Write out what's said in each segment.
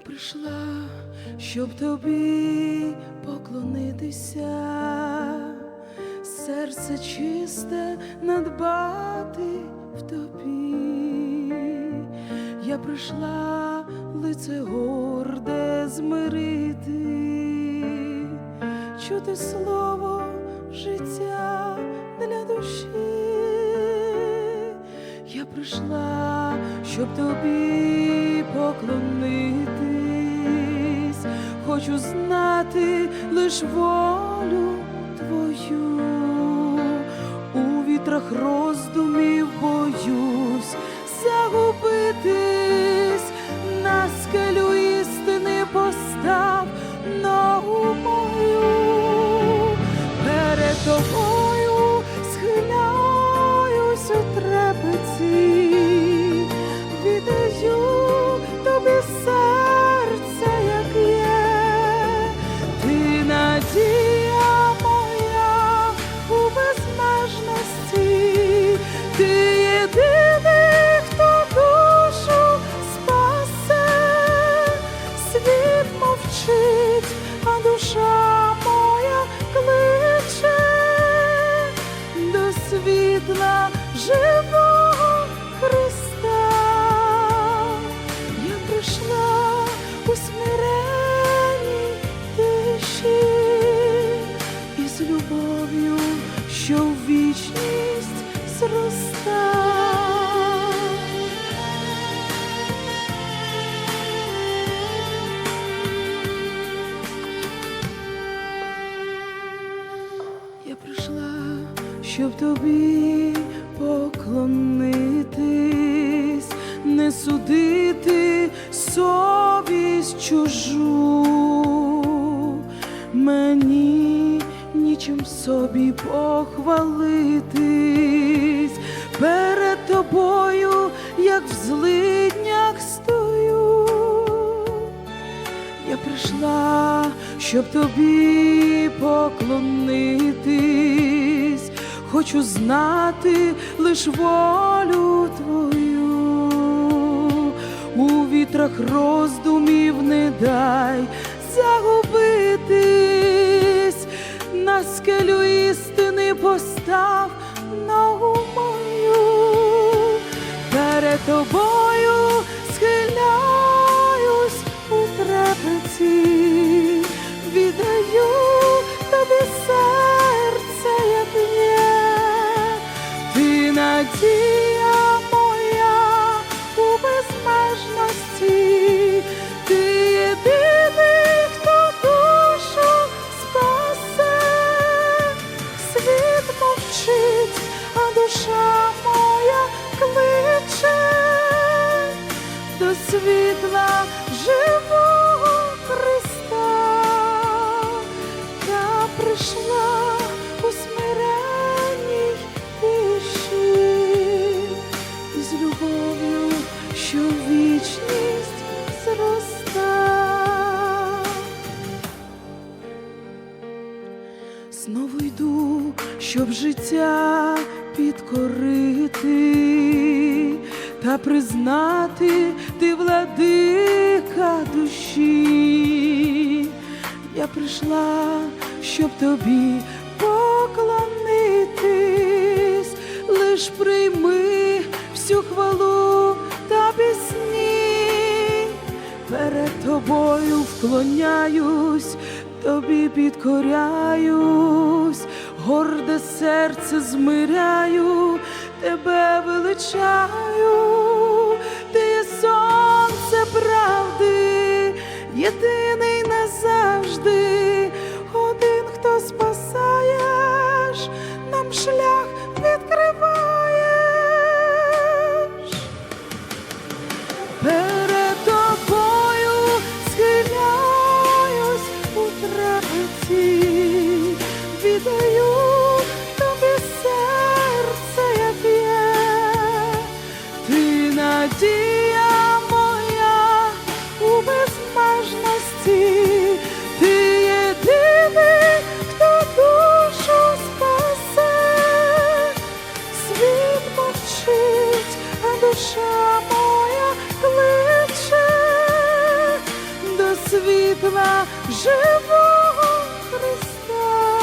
прийшла, щоб тобі поклонитися, серце чисте надбати в тобі. Я прийшла лице горде змирити, чути слово життя для душі. Я прийшла, щоб тобі поклонитись, хочу знати лиш волю твою, у вітрах роздумів боюсь загубитись, на скелю істини постав ногу мою. Перед тобою світла живого Христа. Щоб тобі поклонитись, не судити совість чужу. Мені нічим собі похвалитись, перед тобою, як в злиднях стою. Я прийшла, щоб тобі поклонитись, хочу знати лиш волю твою, у вітрах роздумів не дай загубитись, на скелю істини постав Знову йду, щоб життя підкорити та признати ти владика душі. Я прийшла, щоб тобі поклонитись, лиш прийми всю хвалу та пісні перед тобою вклоняюсь, тобі підкоряюсь, горде серце змиряю, тебе величаю, світла живого Христа.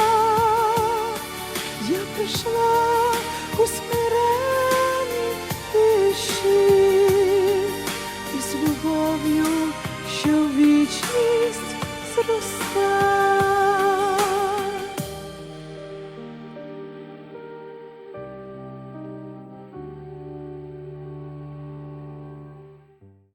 Я прийшла усміхнена